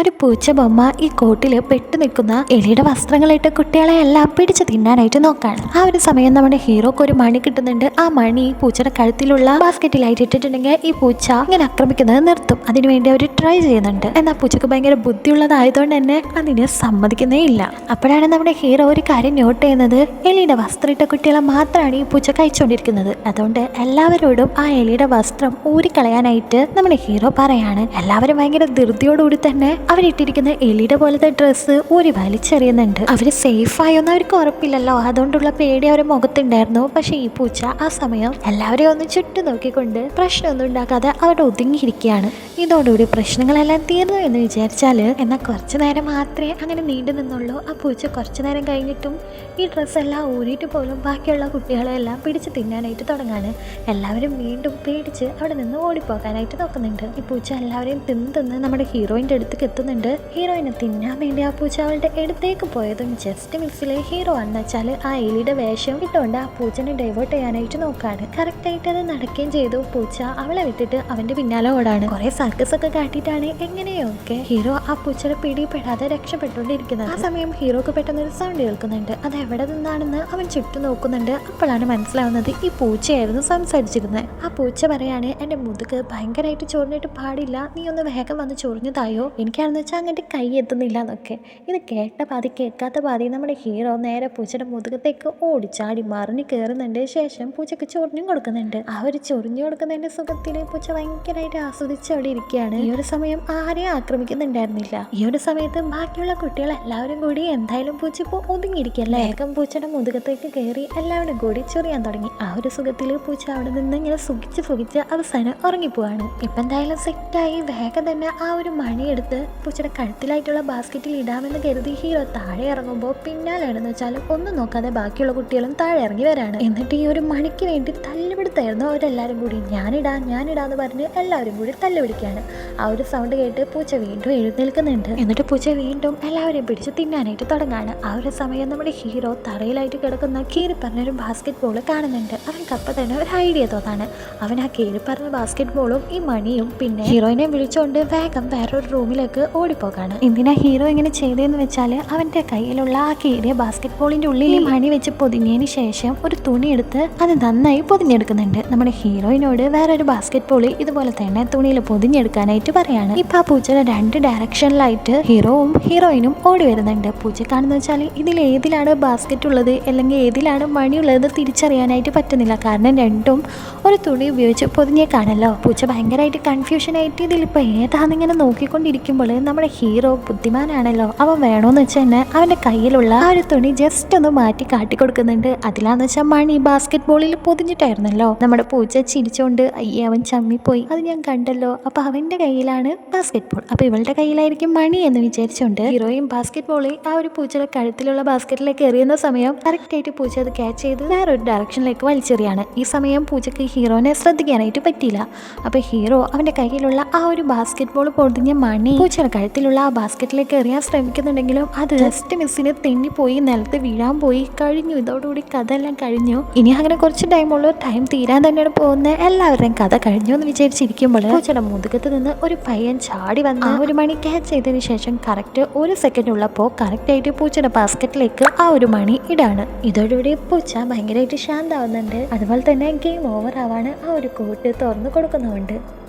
ഒരു പൂച്ച ബൊമ്മ ഈ കോട്ടിൽ പെട്ടു നിൽക്കുന്ന എലിയുടെ വസ്ത്രങ്ങളിട്ട് കുട്ടികളെ എല്ലാം പിടിച്ച് തിന്നാനായിട്ട് നോക്കാണ്. ആ ഒരു സമയം നമ്മുടെ ഹീറോക്ക് ഒരു മണി കിട്ടുന്നുണ്ട്. ആ മണി പൂച്ചയുടെ കഴുത്തിലുള്ള ബാസ്ക്കറ്റിലായിട്ട് ഇട്ടിട്ടുണ്ടെങ്കിൽ ഈ പൂച്ച ഇങ്ങനെ ആക്രമിക്കുന്നത് നിർത്തും. അതിനുവേണ്ടി അവർ ട്രൈ ചെയ്യുന്നുണ്ട്. എന്നാൽ പൂച്ചക്ക് ഭയങ്കര ബുദ്ധിയുള്ളതായതുകൊണ്ട് തന്നെ അതിന് സമ്മതിക്കുന്നേ ഇല്ല. അപ്പോഴാണ് നമ്മുടെ ഹീറോ ഒരു കാര്യം നോട്ട് ചെയ്യുന്നത്. എലിയുടെ വസ്ത്രം ഇട്ട കുട്ടികളെ മാത്രമാണ് ഈ പൂച്ച കഴിച്ചുകൊണ്ടിരിക്കുന്നത് അതുകൊണ്ട് എല്ലാവരോടും ആ എലിയുടെ വസ്ത്രം ഊരിക്കളയാനായിട്ട് നമ്മുടെ ഹീറോ പറയാണ്. എല്ലാവരും ഭയങ്കര ധൃതിയോടുകൂടി തന്നെ അവരിട്ടിരിക്കുന്ന എലിയുടെ പോലത്തെ ഡ്രസ്സ് ഊരി വലിച്ചെറിയുന്നുണ്ട്. അവർ സേഫ് ആയോന്ന് അവർക്ക് ഉറപ്പില്ലല്ലോ. അതുകൊണ്ടുള്ള പേടി അവരുടെ മുഖത്തുണ്ടായിരുന്നു. പക്ഷെ ഈ പൂച്ച ആ സമയം എല്ലാവരെയും ഒന്ന് ചുറ്റും നോക്കിക്കൊണ്ട് പ്രശ്നമൊന്നും ഉണ്ടാക്കാതെ അവിടെ ഒതുങ്ങിയിരിക്കുകയാണ്. ഇതോടുകൂടി പ്രശ്നങ്ങളെല്ലാം തീർന്നു എന്ന് വിചാരിച്ചാൽ എന്നാൽ കുറച്ചു നേരം മാത്രമേ അങ്ങനെ നീണ്ടു നിന്നുള്ളൂ. ആ പൂച്ച കുറച്ചു നേരം കഴിഞ്ഞിട്ടും ഈ ഡ്രസ്സെല്ലാം ഊരിയിട്ട് പോലും ബാക്കിയുള്ള കുട്ടികളെല്ലാം പിടിച്ച് തിന്നാനായിട്ട് തുടങ്ങാണ്. എല്ലാവരും വീണ്ടും പേടിച്ച് അവിടെ നിന്ന് ഓടിപ്പോകാനായിട്ട് നോക്കുന്നുണ്ട്. ഈ പൂച്ച എല്ലാവരെയും തിന്ന് തിന്ന് നമ്മുടെ ഹീറോയിന്റെ അടുത്തേക്ക് എത്തുന്നുണ്ട് ഹീറോയിനെ തിന്നാൻ വേണ്ടി ആ പൂച്ച അവളുടെ അടുത്തേക്ക് പോയതും ജസ്റ്റ് മിസ്സിലെ ഹീറോ എന്ന് വെച്ചാൽ ആ എലിയുടെ വേഷം ഇട്ടുകൊണ്ട് ആ പൂച്ചനെ ഡൈവേർട്ട് ചെയ്യാനായിട്ട് നോക്കാണ്. കറക്റ്റായിട്ട് അത് നടക്കുകയും ചെയ്തു. പൂച്ച അവളെ വിട്ടിട്ട് അവന്റെ പിന്നാലെ ഓടാണ്. കുറെ സർക്കസ് ഒക്കെ കാട്ടിയിട്ടാണ് എങ്ങനെയൊക്കെ ഹീറോ ആ പൂച്ചയുടെ പിടിപ്പെടാതെ രക്ഷപ്പെട്ടുകൊണ്ടിരിക്കുന്നത്. ആ സമയം ഹീറോക്ക് പെട്ടെന്ന് ഒരു സൗണ്ട് കേൾക്കുന്നുണ്ട്. അത് എവിടെ നിന്നാണെന്ന് അവൻ ചുറ്റും നോക്കുന്നുണ്ട്. അപ്പോഴാണ് മനസ്സിലാവുന്നത് ഈ പൂച്ചയായിരുന്നു സംസാരിച്ചിരുന്നത്. ആ പൂച്ച പറയാണ് എന്റെ മുതുക് ഭയങ്കരമായിട്ട് ചോറിനിട്ട് പാടില്ല. നീ ഒന്ന് വേഗം വന്ന് ചൊറിഞ്ഞതായോ എനിക്കാണെന്ന് വെച്ചാൽ അങ്ങോട്ട് കൈ എത്തുന്നില്ല എന്നൊക്കെ ഇത് കേട്ട പാതി കേൾക്കാത്ത പാതി നമ്മുടെ ഹീറോ നേരെ പൂച്ചയുടെ മുതുകത്തേക്ക് ഓടിച്ചാടി മറിഞ്ഞ് കയറുന്നുണ്ട് ശേഷം പൂച്ചയ്ക്ക് ചൊറിഞ്ഞും കൊടുക്കുന്നുണ്ട്. ആ ഒരു ചൊറിഞ്ഞു കൊടുക്കുന്നതിന്റെ സുഖത്തിൽ പൂച്ച ഭയങ്കരമായിട്ട് ആസ്വദിച്ച് അവിടെ ഇരിക്കുകയാണ്. ഈ ഒരു സമയം ആരെയും ആക്രമിക്കുന്നുണ്ടായിരുന്നില്ല. ഈ ഒരു സമയത്ത് ബാക്കിയുള്ള കുട്ടികൾ എല്ലാവരും കൂടി എന്തായാലും പൂച്ച ഇപ്പോൾ ഒതുങ്ങിയിരിക്കല്ലേ വേഗം പൂച്ചയുടെ മുതുകത്തേക്ക് കയറി എല്ലാവരും കൂടി ചൊറിയാൻ തുടങ്ങി. ആ ഒരു സുഖത്തിൽ പൂച്ച അവിടെ നിന്ന് ഇങ്ങനെ സുഖിച്ച് സുഖിച്ച് അവസാനം ഉറങ്ങിപ്പോവാണ്. ഇപ്പം എന്തായാലും സെറ്റായി വേഗം തന്നെ ആ ഒരു മണിയെടുത്ത് പൂച്ചയുടെ കഴുത്തിലായിട്ടുള്ള ബാസ്ക്കറ്റിൽ ഇടാമെന്ന് കരുതി ഹീറോ താഴെ ഇറങ്ങുമ്പോൾ പിന്നാലെയാണെന്ന് വെച്ചാൽ ഒന്നും നോക്കാതെ ബാക്കിയുള്ള കുട്ടികളും താഴെ ഇറങ്ങി വരാണ്. എന്നിട്ട് ഈ ഒരു മണിക്ക് വേണ്ടി തല്ലുപിടുത്തായിരുന്നു അവരെല്ലാവരും കൂടി. ഞാനിടാ ഞാനിടാ എന്ന് പറഞ്ഞ് എല്ലാവരും കൂടി തല്ലുപിടിക്കുകയാണ്. ആ ഒരു സൗണ്ട് കേട്ട് പൂച്ച വീണ്ടും എഴുന്നേൽക്കുന്നുണ്ട്. എന്നിട്ട് പൂച്ച വീണ്ടും എല്ലാവരെയും പിടിച്ച് തിന്നാനായിട്ട് തുടങ്ങാണ്. ആ ഒരു സമയം നമ്മുടെ ഹീറോ തറയിലായിട്ട് കിടക്കുന്ന കീറി പറഞ്ഞൊരു ബാസ്ക്കറ്റ് ബോൾ കാണുന്നുണ്ട്. അവൻക്ക് അപ്പം തന്നെ ഒരു ഐഡിയ തോന്നാണ്. അവൻ ആ കീറി പറഞ്ഞ ബാസ്ക്കറ്റ് ബോളും ഈ മണിയും പിന്നെ ഹീറോയിനെ വിളിച്ചുകൊണ്ട് വേഗം വേറൊരു റൂമിലേക്ക് ഓടിപ്പോകാണ്. എന്തിനാ ഹീറോ ഇങ്ങനെ ചെയ്തതെന്ന് വെച്ചാൽ അവന്റെ കയ്യിലുള്ള ആ കീറിയ ബാസ്കറ്റ് ബോളിന്റെ ഉള്ളിൽ മണി വെച്ച് പൊതിഞ്ഞതിന് ശേഷം ഒരു തുണി എടുത്ത് അത് നന്നായി പൊതിഞ്ഞെടുക്കുന്നുണ്ട്. നമ്മുടെ ഹീറോയിനോട് വേറൊരു ബാസ്കറ്റ് ബോൾ ഇതുപോലെ തന്നെ തുണിയിൽ പൊതിഞ്ഞെടുക്കാനായിട്ട് പറയാണ്. ഇപ്പൊ ആ പൂച്ചയുടെ രണ്ട് ഡയറക്ഷനിലായിട്ട് ഹീറോവും ഹീറോയിനും ഓടി വരുന്നുണ്ട്. പൂച്ചക്കാണെന്ന് വെച്ചാൽ ഇതിൽ ഏതിലാണ് ബാസ്ക്കറ്റ് ഉള്ളത്? അല്ലെങ്കിൽ ഏതിലാണ് മണി ഉള്ളത് തിരിച്ചറിയാനായിട്ട് പറ്റുന്നില്ല. കാരണം രണ്ടും ഒരു തുണി ഉപയോഗിച്ച് പൊതിഞ്ഞേക്കാണല്ലോ. പൂച്ച ഭയങ്കരമായിട്ട് കൺഫ്യൂഷൻ ആയിട്ട് ഇതിലിപ്പോൾ ഏതാണെന്നിങ്ങനെ നോക്കിക്കൊണ്ടിരിക്കുമ്പോൾ നമ്മുടെ ഹീറോ ബുദ്ധിമാനാണല്ലോ. അവൻ വേണോന്ന് വെച്ചാൽ തന്നെ അവന്റെ കയ്യിലുള്ള ആ ഒരു തുണി ജസ്റ്റ് ഒന്ന് മാറ്റി കാട്ടിക്കൊടുക്കുന്നുണ്ട്. അതിലാന്ന് വെച്ചാൽ മണി ബാസ്കറ്റ് ബോളിൽ പൊതിഞ്ഞിട്ടായിരുന്നല്ലോ. നമ്മുടെ പൂച്ച ചിരിച്ചോണ്ട് അയ്യേ അവൻ ചമ്മിപ്പോയി. അത് ഞാൻ കണ്ടല്ലോ. അപ്പൊ അവന്റെ കയ്യിലാണ് ബാസ്കറ്റ് ബോൾ അപ്പൊ ഇവളുടെ കയ്യിലായിരിക്കും മണി എന്ന് വിചാരിച്ചുകൊണ്ട് ഹീറോയും ബാസ്കറ്റ് ബോളിൽ ആ ഒരു പൂച്ചയുടെ കഴുത്തിലുള്ള ബാസ്കറ്റിലേക്ക് എറിയുന്ന സമയം കറക്റ്റ് ആയിട്ട് പൂച്ച അത് ക്യാച്ച് ചെയ്ത് വേറൊരു ഡയറക്ഷനിലേക്ക് വലിച്ചെറിയാണ്. ഈ സമയം പൂച്ചക്ക് ഹീറോനെ ശ്രദ്ധിക്കാനായിട്ട് പറ്റിയില്ല. അപ്പൊ ഹീറോ അവന്റെ കയ്യിലുള്ള ആ ഒരു ബാസ്കറ്റ് ബോൾ പൊതിഞ്ഞ മണി പൂച്ചയുടെ കഴുത്തിലുള്ള ആ ബാസ്ക്കറ്റിലേക്ക് എറിയാൻ ശ്രമിക്കുന്നുണ്ടെങ്കിലും അത് ജസ്റ്റ് മിസ്സിന് തെന്നിപ്പോയി നിലത്ത് വീഴാൻ പോയി. കഴിഞ്ഞു. ഇതോടുകൂടി കഥ എല്ലാം കഴിഞ്ഞു. ഇനി അങ്ങനെ കുറച്ച് ടൈമുള്ളൂ ടൈം തീരാൻ തന്നെയാണ് പോകുന്നത്. എല്ലാവരുടെയും കഥ കഴിഞ്ഞു എന്ന് വിചാരിച്ചിരിക്കുമ്പോൾ പൂച്ചയുടെ മുതുകത്ത് നിന്ന് ഒരു പയ്യൻ ചാടി വന്ന് ഒരു മണി ക്യാച്ച് ചെയ്തതിന് ശേഷം കറക്റ്റ് ഒരു സെക്കൻഡ് ഉള്ളപ്പോൾ കറക്റ്റ് ആയിട്ട് പൂച്ചയുടെ ബാസ്ക്കറ്റിലേക്ക് ആ ഒരു മണി ഇടാണ്. ഇതോടുകൂടി പൂച്ച ഭയങ്കരമായിട്ട് ശാന്താവുന്നുണ്ട്. അതുപോലെ തന്നെ ഗെയിം ഓവർ ആവാണ് ആ ഒരു കോട്ട് തുറന്നു കൊടുക്കുന്നുണ്ട്